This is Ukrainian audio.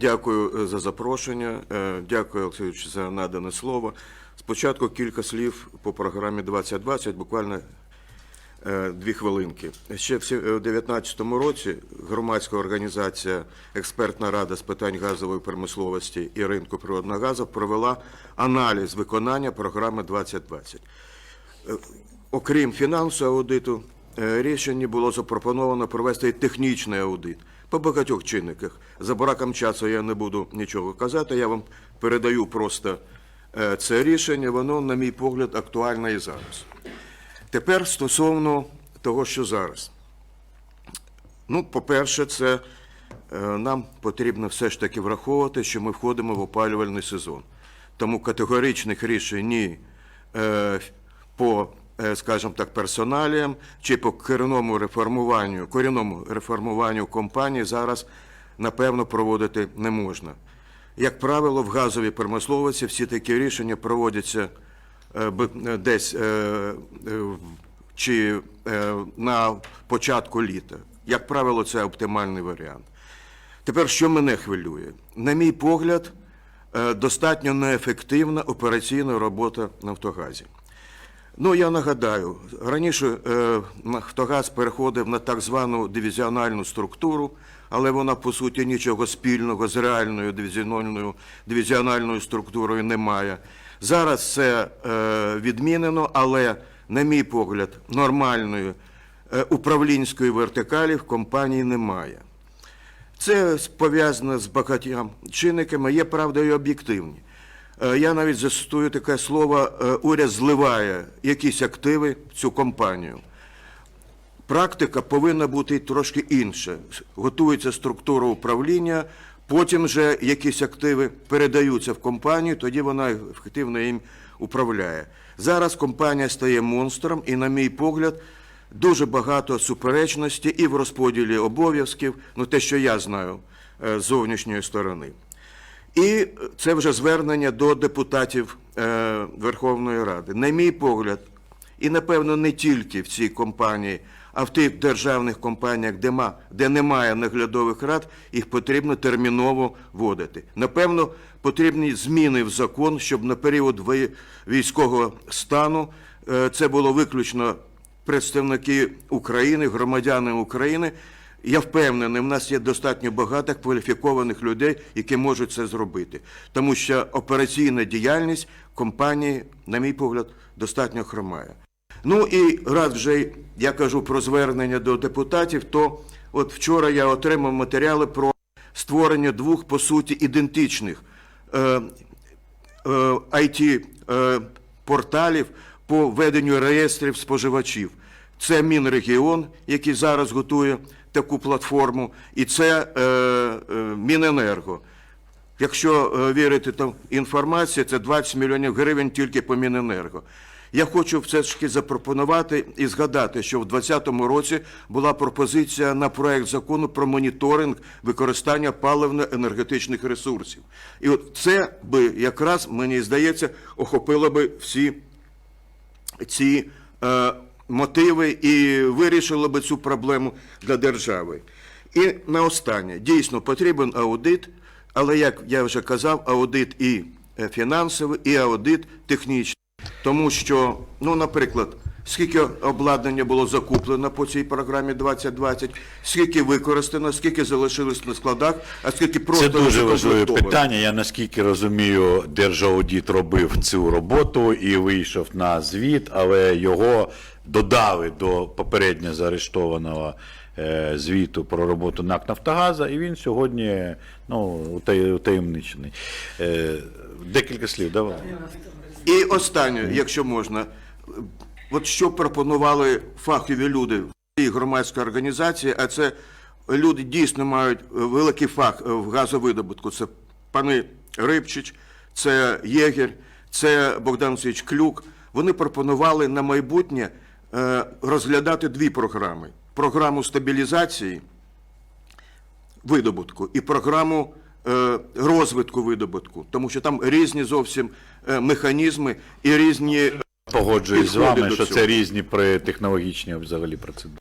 Дякую е, за запрошення. Е, Дякую, Олексійович, за надане слово. Спочатку кілька слів по програмі 2020, буквально е, дві хвилинки. Ще в 2019 році громадська організація Експертна рада з питань газової промисловості і ринку природного газу провела аналіз виконання програми 2020. Окрім фінансового аудиту, рішення було запропоновано провести технічний аудит по багатьох чинниках. За браком часу я не буду нічого казати, я вам передаю просто е, це рішення, воно, на мій погляд, актуальне і зараз. Тепер стосовно того, що зараз. Ну, по-перше, це е, нам потрібно все ж таки враховувати, що ми входимо в опалювальний сезон. Тому категоричних рішень ні е, по, скажімо так, персоналіям чи по корінному реформуванню, корінному реформуванню компанії зараз, напевно, проводити не можна. Як правило, в газовій промисловості всі такі рішення проводяться е, е, десь е, е, чи е, на початку літа. Як правило, це оптимальний варіант. Тепер, що мене хвилює? На мій погляд, е, достатньо неефективна операційна робота Нафтогазі. Ну, я нагадаю, раніше е, Нафтогаз переходив на так звану дивізіональну структуру, але вона, по суті, нічого спільного з реальною дивізіональною, дивізіональною структурою не має. Зараз це е, відмінено, але, на мій погляд, нормальної е, управлінської вертикалі в компанії немає. Це пов'язано з багатьма чинниками, є правда і об'єктивні. Е, Я навіть застосую таке слово, е, уряд зливає якісь активи в цю компанію. Практика повинна бути трошки інша. Готується структура управління, потім вже якісь активи передаються в компанію, тоді вона ефективно їм управляє. Зараз компанія стає монстром, і, на мій погляд, дуже багато суперечності і в розподілі обов'язків, ну те, що я знаю е, з зовнішньої сторони. І це вже звернення до депутатів е, Верховної Ради. На мій погляд, і напевно не тільки в цій компанії, а в тих державних компаніях, де, ма, де немає наглядових рад, їх потрібно терміново вводити. Напевно, потрібні зміни в закон, щоб на період військового стану е, це було виключно представники України, громадяни України. Я впевнений, в нас є достатньо багато кваліфікованих людей, які можуть це зробити. Тому що операційна діяльність компанії, на мій погляд, достатньо хромає. Ну і раз вже я кажу про звернення до депутатів, то от вчора я отримав матеріали про створення двох, по суті, ідентичних е, IT-порталів по веденню реєстрів споживачів. Це Мінрегіон, який зараз готує таку платформу, і це е, е, Міненерго. Якщо е, вірити там інформації, це 20 мільйонів гривень тільки по Міненерго. Я хочу все ж таки запропонувати і згадати, що в 2020 році була пропозиція на проект закону про моніторинг використання паливно-енергетичних ресурсів. І от це би якраз, мені здається, охопило би всі ці е, мотиви і вирішило би цю проблему для держави. І наостаннє, дійсно потрібен аудит, але, як я вже казав, аудит і е, фінансовий, і аудит технічний. Тому що, ну, наприклад, скільки обладнання було закуплено по цій програмі 2020, скільки використано, скільки залишилось на складах, а скільки просто Це дуже важливе питання. Я наскільки розумію, Держаудит робив цю роботу і вийшов на звіт, але його додали до попередньо заарештованого е, звіту про роботу НАК Нафтогаза, і він сьогодні ну, утаємничений. Е, Декілька слів, давай. І останнє, якщо можна, от що пропонували фахові люди в цій громадській організації, а це люди дійсно мають великий фах в газовидобутку. Це пани Рибчич, це Єгер, це Богдан Васильович Клюк. Вони пропонували на майбутнє е, розглядати дві програми: програму стабілізації видобутку і програму е, розвитку видобутку, тому що там різні зовсім е, механізми і різні Погоджуюсь з вами, до що цього. це різні при технологічні взагалі процедури.